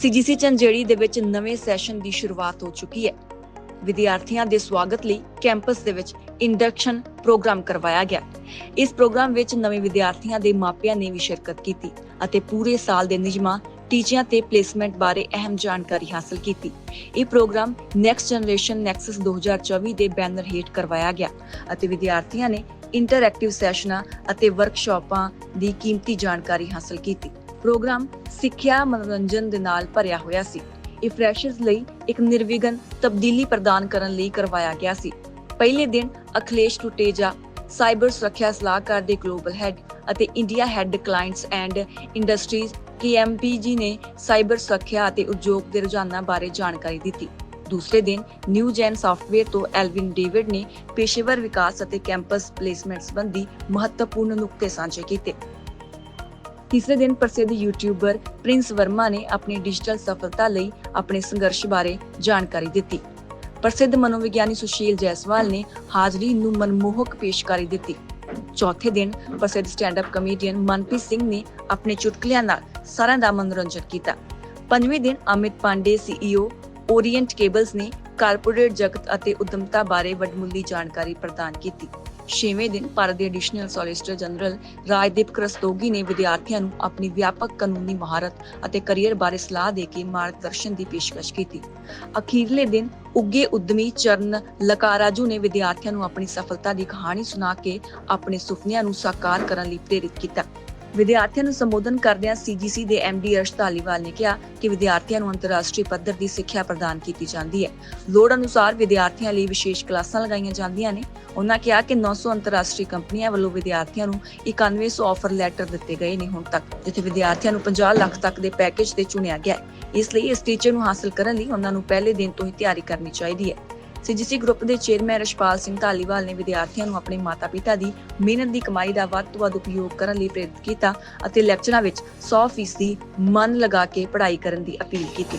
CGC ਚੰਜੇੜੀ ਦੇ ਵਿੱਚ ਨਵੇਂ ਸੈਸ਼ਨ ਦੀ ਸ਼ੁਰੂਆਤ ਹੋ ਚੁੱਕੀ ਹੈ। ਵਿਦਿਆਰਥੀਆਂ ਦੇ ਸਵਾਗਤ ਲਈ ਕੈਂਪਸ ਦੇ ਵਿੱਚ ਇੰਡਕਸ਼ਨ ਪ੍ਰੋਗਰਾਮ ਕਰਵਾਇਆ ਗਿਆ। ਇਸ ਪ੍ਰੋਗਰਾਮ ਵਿੱਚ ਨਵੇਂ ਵਿਦਿਆਰਥੀਆਂ ਦੇ ਮਾਪਿਆਂ ਨੇ ਵੀ ਸ਼ਿਰਕਤ ਕੀਤੀ ਅਤੇ ਪੂਰੇ ਸਾਲ ਦੇ ਨਿਯਮਾਂ, ਟੀਚਿਆਂ ਤੇ ਪਲੇਸਮੈਂਟ ਬਾਰੇ ਅਹਿਮ ਜਾਣਕਾਰੀ ਹਾਸਲ ਕੀਤੀ। ਇਹ ਪ੍ਰੋਗਰਾਮ ਨੈਕਸਟ ਜਨਰੇਸ਼ਨ ਨੈਕਸਸ 2024 ਦੇ ਬੈਨਰ ਹੇਠ ਕਰਵਾਇਆ ਗਿਆ ਅਤੇ ਵਿਦਿਆਰਥੀਆਂ ਨੇ ਇੰਟਰੈਕਟਿਵ ਸੈਸ਼ਨਾਂ ਅਤੇ ਵਰਕਸ਼ਾਪਾਂ ਦੀ ਕੀਮਤੀ ਜਾਣਕਾਰੀ ਹਾਸਲ ਕੀਤੀ। ਪ੍ਰੋਗਰਾਮ ਸਿੱਖਿਆ ਮਨੋਰੰਜਨ ਦੇ ਨਾਲ ਭਰਿਆ ਹੋਇਆ ਸੀ। ਇਹ ਫਰੈਸ਼ਰਸ ਲਈ ਇੱਕ ਨਿਰਵਿਘਨ, ਤਬਦੀਲੀ ਪ੍ਰਦਾਨ ਕਰਨ ਲਈ ਕਰਵਾਇਆ ਗਿਆ ਸੀ। ਪਹਿਲੇ ਦਿਨ ਅਖਿਲੇਸ਼ ਟੁਟੇਜਾ, ਸਾਈਬਰ ਸੁਰੱਖਿਆ ਸਲਾਹਕਾਰ ਦੇ ਗਲੋਬਲ ਹੈੱਡ ਅਤੇ India head clients and industries KMPG ਨੇ ਸਾਈਬਰ ਸੁਰੱਖਿਆ ਅਤੇ ਉਦਯੋਗ ਦੇ ਰੁਝਾਨਾਂ ਬਾਰੇ ਜਾਣਕਾਰੀ ਦਿੱਤੀ। ਦੂਸਰੇ ਦਿਨ ਨਿਊ ਜੈਨ ਸੌਫਟਵੇਅਰ ਤੋਂ ਐਲਵਿਨ ਡੇਵਿਡ ਨੇ ਪੇਸ਼ੇਵਰ ਵਿਕਾਸ ਅਤੇ ਕੈਂਪਸ ਪਲੇਸਮੈਂਟ ਸੰਬੰਧੀ ਮਹੱਤਵਪੂਰਨ ਨੁਕਤੇ ਸਾਂਝੇ ਕੀਤੇ। ਤੀਸਰੇ ਦਿਨ ਪ੍ਰਸਿੱਧ ਯੂਟਿਊਬਰ ਪ੍ਰਿੰਸ ਵਰਮਾ ਨੇ ਆਪਣੀ ਡਿਜੀਟਲ ਸਫਲਤਾ ਲਈ ਆਪਣੇ ਸੰਘਰਸ਼ ਬਾਰੇ ਜਾਣਕਾਰੀ ਦਿੱਤੀ। ਪ੍ਰਸਿੱਧ ਮਨੋਵਿਗਿਆਨੀ ਸੁਸ਼ੀਲ ਜੈਸਵਾਲ ਨੇ ਹਾਜ਼ਰੀਨ ਨੂੰ ਮਨਮੋਹਕ ਪੇਸ਼ਕਾਰੀ ਦਿੱਤੀ। ਚੌਥੇ ਦਿਨ ਪ੍ਰਸਿੱਧ ਸਟੈਂਡ-ਅਪ ਕਮੇਡੀਅਨ ਮਨਪ੍ਰੀਤ ਸਿੰਘ ਨੇ ਆਪਣੇ ਚੁਟਕਲਿਆਂ ਨਾਲ ਸਾਰਿਆਂ ਦਾ ਮਨੋਰੰਜਨ ਕੀਤਾ। ਪੰਜਵੇਂ ਦਿਨ Amit Pandey CEO Orient Cables ਨੇ ਕਾਰਪੋਰੇਟ ਜਗਤ ਅਤੇ ਉਦਮਤਾ ਬਾਰੇ ਵੱਡਮੁੱਲੀ ਜਾਣਕਾਰੀ ਪ੍ਰਦਾਨ ਕੀਤੀ। ਛੇਵੇਂ ਦਿਨ ਭਾਰਤ ਦੇ ਐਡੀਸ਼ਨਲ ਸੋਲਿਸਿਟਰ ਜਨਰਲ ਰਾਜਦੀਪ ਕਰਸਤੋਗੀ ਨੇ ਵਿਦਿਆਰਥੀਆਂ ਨੂੰ ਆਪਣੀ ਵਿਆਪਕ ਕਾਨੂੰਨੀ ਮਹਾਰਤ ਅਤੇ ਕੈਰੀਅਰ ਬਾਰੇ ਸਲਾਹ ਦੇ ਕੇ ਮਾਰਗਦਰਸ਼ਨ ਦੀ ਪੇਸ਼ਕਸ਼ ਕੀਤੀ। ਅਖੀਰਲੇ ਦਿਨ ਉੱਗੇ ਉਦਮੀ ਚਰਨ ਲਕਾਰਾਜੂ ਨੇ ਵਿਦਿਆਰਥੀਆਂ ਨੂੰ ਆਪਣੀ ਸਫਲਤਾ ਦੀ ਕਹਾਣੀ ਸੁਣਾ ਕੇ ਆਪਣੇ ਸੁਪਨਿਆਂ ਨੂੰ ਸਾਕਾਰ ਕਰਨ ਲਈ ਪ੍ਰੇਰਿਤ ਕੀਤਾ। ਵਿਦਿਆਰਥੀਆਂ ਨੂੰ ਸੰਬੋਧਨ ਕਰਦਿਆਂ ਸੀਜੀਸੀ ਦੇ ਐਮਡੀ ਅਰਸ਼ ਧਾਲੀਵਾਲ ਨੇ ਕਿਹਾ ਕਿ ਵਿਦਿਆਰਥੀਆਂ ਨੂੰ ਅੰਤਰਰਾਸ਼ਟਰੀ ਪੱਧਰ ਦੀ ਸਿੱਖਿਆ ਪ੍ਰਦਾਨ ਕੀਤੀ ਜਾਂਦੀ ਹੈ। ਲੋੜ ਅਨੁਸਾਰ ਵਿਦਿਆਰਥੀਆਂ ਲਈ ਵਿਸ਼ੇਸ਼ ਕਲਾਸਾਂ ਲਗਾਈਆਂ ਜਾਂਦੀਆਂ ਨੇ। ਉਹਨਾਂ ਕਿਹਾ ਕਿ 900 ਅੰਤਰਰਾਸ਼ਟਰੀ ਕੰਪਨੀਆਂ ਵੱਲੋਂ ਵਿਦਿਆਰਥੀਆਂ ਨੂੰ 9100 ਆਫਰ ਲੈਟਰ ਦਿੱਤੇ ਗਏ ਨੇ ਹੁਣ ਤੱਕ, ਜਿੱਥੇ ਵਿਦਿਆਰਥੀਆਂ ਨੂੰ 50 ਲੱਖ ਤੱਕ ਦੇ ਪੈਕੇਜ ਤੇ ਚੁਣਿਆ ਗਿਆ ਹੈ। ਇਸ ਲਈ ਇਸ ਟੀਚੇ ਨੂੰ ਹਾਸਲ ਕਰਨ ਲਈ ਉਹਨਾਂ ਨੂੰ ਪਹਿਲੇ ਦਿਨ ਤੋਂ ਹੀ ਤਿਆਰੀ ਕਰਨੀ ਚਾਹੀਦੀ ਹੈ। ਸੀਜੀਸੀ ਗਰੁੱਪ ਦੇ ਚੇਅਰਮੈਨ ਰਸ਼ਪਾਲ ਸਿੰਘ ਧਾਲੀਵਾਲ ਨੇ ਵਿਦਿਆਰਥੀਆਂ ਨੂੰ ਆਪਣੇ ਮਾਤਾ-ਪਿਤਾ ਦੀ ਮਿਹਨਤ ਦੀ ਕਮਾਈ ਦਾ ਵੱਧ ਤੋਂ ਵੱਧ ਉਪਯੋਗ ਕਰਨ ਲਈ ਪ੍ਰੇਰਿਤ ਕੀਤਾ ਅਤੇ ਲੈਕਚਰਾਂ ਵਿੱਚ 100% ਮਨ ਲਗਾ ਕੇ ਪੜ੍ਹਾਈ ਕਰਨ ਦੀ ਅਪੀਲ ਕੀਤੀ।